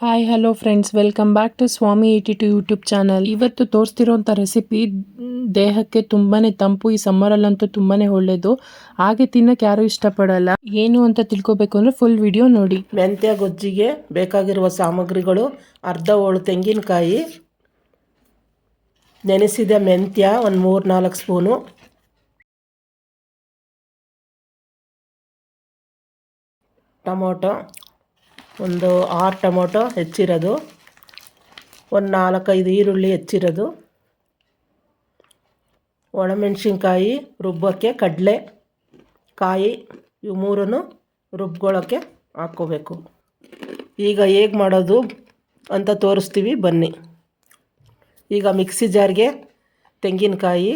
Hi hello friends welcome back to Swami eighty two YouTube channel ಇವತ್ತು ತೋರಿಸ್ತಿರೋಂಥ recipe ದೇಹಕ್ಕೆ ತುಂಬಾ ತಂಪು, ಈ ಸಮ್ಮರಲ್ಲಂತೂ ತುಂಬಾ ಒಳ್ಳೆಯದು ಹಾಗೆ ತಿನ್ನಕ್ಕೆ ಯಾರೂ ಇಷ್ಟಪಡಲ್ಲ. ಏನು ಅಂತ ತಿಳ್ಕೊಬೇಕು ಅಂದರೆ ಫುಲ್ ವಿಡಿಯೋ ನೋಡಿ. ಮೆಂತ್ಯ ಗೊಜ್ಜಿಗೆ ಬೇಕಾಗಿರುವ ಸಾಮಗ್ರಿಗಳು, ಅರ್ಧ ಹೋಳು ತೆಂಗಿನಕಾಯಿ, ನೆನೆಸಿದ ಮೆಂತ್ಯ, ಒಂದು ಮೂರು ನಾಲ್ಕು ಸ್ಪೂನು. ಟೊಮೊಟೊ ಒಂದು ಆರು ಟೊಮೊಟೊ ಹೆಚ್ಚಿರೋದು, ಒಂದು ನಾಲ್ಕೈದು ಈರುಳ್ಳಿ ಹೆಚ್ಚಿರೋದು, ಒಣಮೆಣ್ಸಿನ್ಕಾಯಿ ರುಬ್ಬೋಕ್ಕೆ ಕಡಲೆ ಕಾಯಿ, ಇವು ಮೂರನ್ನು ರುಬ್ಕೊಳ್ಳೋಕ್ಕೆ ಹಾಕ್ಕೋಬೇಕು. ಈಗ ಹೇಗೆ ಮಾಡೋದು ಅಂತ ತೋರಿಸ್ತೀವಿ, ಬನ್ನಿ. ಈಗ ಮಿಕ್ಸಿ ಜಾರ್ಗೆ ತೆಂಗಿನಕಾಯಿ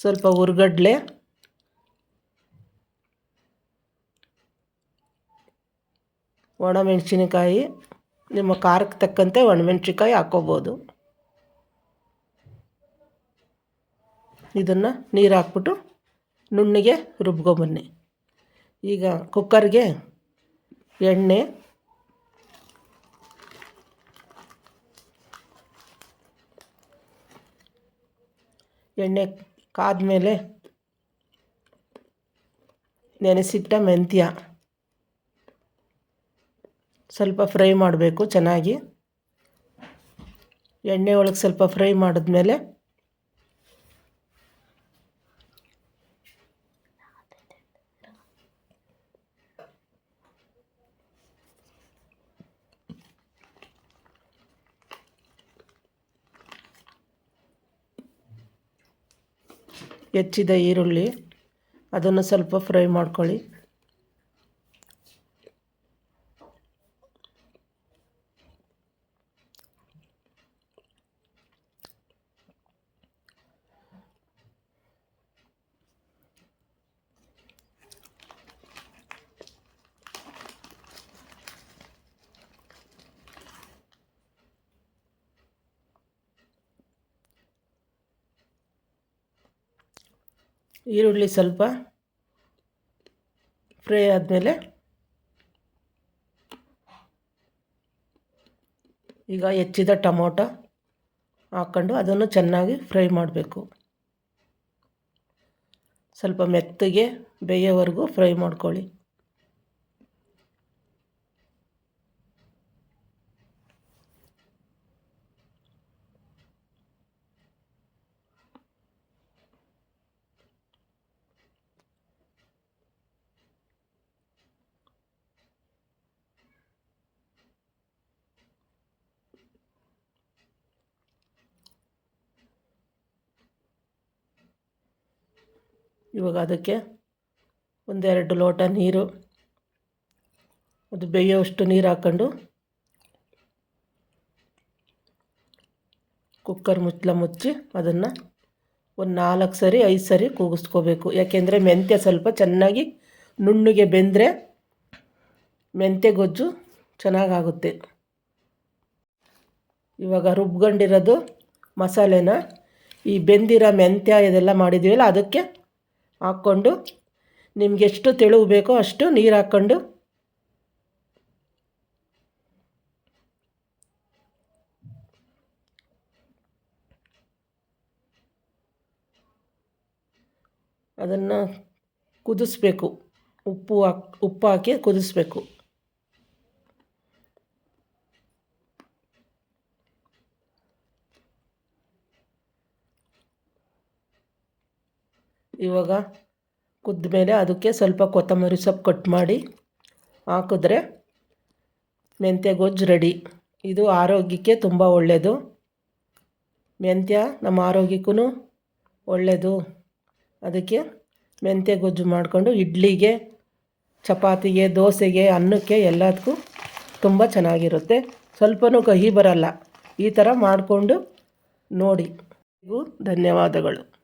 ಸ್ವಲ್ಪ ಹುರ್ಗಡ್ಲೆ. ಒಣಮೆಣಸಿನಕಾಯಿ, ನಿಮ್ಮ ಖಾರಕ್ಕೆ ತಕ್ಕಂತೆ ಒಣಮೆಣ್ಸಿನ್ಕಾಯಿ ಹಾಕ್ಕೋಬೋದು ಇದನ್ನು ನೀರು ಹಾಕ್ಬಿಟ್ಟು ನುಣ್ಣಿಗೆ ರುಬ್ಕೊಬನ್ನಿ ಈಗ ಕುಕ್ಕರ್ಗೆ ಎಣ್ಣೆ ಎಣ್ಣೆ ಕಾದ್ಮೇಲೆ ನೆನೆಸಿಟ್ಟ ಮೆಂತ್ಯ. ಸ್ವಲ್ಪ ಫ್ರೈ ಮಾಡಬೇಕು ಚೆನ್ನಾಗಿ. ಎಣ್ಣೆ ಒಳಗೆ ಸ್ವಲ್ಪ ಫ್ರೈ ಮಾಡಿದ್ಮೇಲೆ ಹೆಚ್ಚಿದ ಈರುಳ್ಳಿ ಅದನ್ನು ಸ್ವಲ್ಪ ಫ್ರೈ ಮಾಡ್ಕೊಳ್ಳಿ. ಈರುಳ್ಳಿ ಸ್ವಲ್ಪ ಫ್ರೈ ಆದಮೇಲೆ ಈಗ ಹೆಚ್ಚಿದ ಟೊಮೊಟೊ ಹಾಕ್ಕೊಂಡು ಅದನ್ನು ಚೆನ್ನಾಗಿ ಫ್ರೈ ಮಾಡಬೇಕು. ಸ್ವಲ್ಪ ಮೆತ್ತಗೆ ಬೇಯೋವರೆಗೂ ಫ್ರೈ ಮಾಡ್ಕೊಳ್ಳಿ. ಇವಾಗ ಅದಕ್ಕೆ ಒಂದೆರಡು ಲೋಟ ನೀರು, ಅದು ಬೇಯೋವಷ್ಟು ನೀರು ಹಾಕ್ಕೊಂಡು ಕುಕ್ಕರ್ ಮುಚ್ಚಲ ಮುಚ್ಚಿ ಅದನ್ನು ಒಂದು ನಾಲ್ಕು ಸರಿ, ಐದು ಸರಿ ಕೂಗಿಸ್ಕೋಬೇಕು. ಯಾಕೆಂದರೆ ಮೆಂತ್ಯ ಸ್ವಲ್ಪ ಚೆನ್ನಾಗಿ ನುಣ್ಣಗೆ ಬೆಂದರೆ ಮೆಂತ್ಯ ಗೊಜ್ಜು ಚೆನ್ನಾಗಾಗುತ್ತೆ. ಇವಾಗ ರುಬ್ಕೊಂಡಿರೋದು ಮಸಾಲೆನ, ಈ ಬೆಂದಿರೋ ಮೆಂತ್ಯ ಇದೆಲ್ಲ ಮಾಡಿದ್ದೀವಲ್ಲ ಅದಕ್ಕೆ ಹಾಕ್ಕೊಂಡು ನಿಮ್ಗೆ ಎಷ್ಟು ತೆಳುವು ಬೇಕೋ ಅಷ್ಟು ನೀರು ಹಾಕ್ಕೊಂಡು ಅದನ್ನು ಕುದಿಸ್ಬೇಕು. ಉಪ್ಪು ಹಾಕಿ ಉಪ್ಪು ಹಾಕಿ ಕುದಿಸ್ಬೇಕು. ಇವಾಗ ಕುದ್ದ ಮೇಲೆ ಅದಕ್ಕೆ ಸ್ವಲ್ಪ ಕೊತ್ತಂಬರಿ ಸೊಪ್ಪು ಕಟ್ ಮಾಡಿ ಹಾಕಿದ್ರೆ ಮೆಂತ್ಯ ಗೊಜ್ಜು ರೆಡಿ ಇದು ಆರೋಗ್ಯಕ್ಕೆ ತುಂಬ ಒಳ್ಳೆಯದು ಮೆಂತ್ಯ ನಮ್ಮ ಆರೋಗ್ಯಕ್ಕೂ ಒಳ್ಳೆಯದು ಅದಕ್ಕೆ ಮೆಂತ್ಯ ಗೊಜ್ಜು ಮಾಡಿಕೊಂಡು ಇಡ್ಲಿಗೆ, ಚಪಾತಿಗೆ, ದೋಸೆಗೆ, ಅನ್ನಕ್ಕೆ ಎಲ್ಲದಕ್ಕೂ ತುಂಬ ಚೆನ್ನಾಗಿರುತ್ತೆ. ಸ್ವಲ್ಪನೂ ಕಹಿ ಬರಲ್ಲ. ಈ ಥರ ಮಾಡಿಕೊಂಡು ನೋಡಿ. ಧನ್ಯವಾದಗಳು.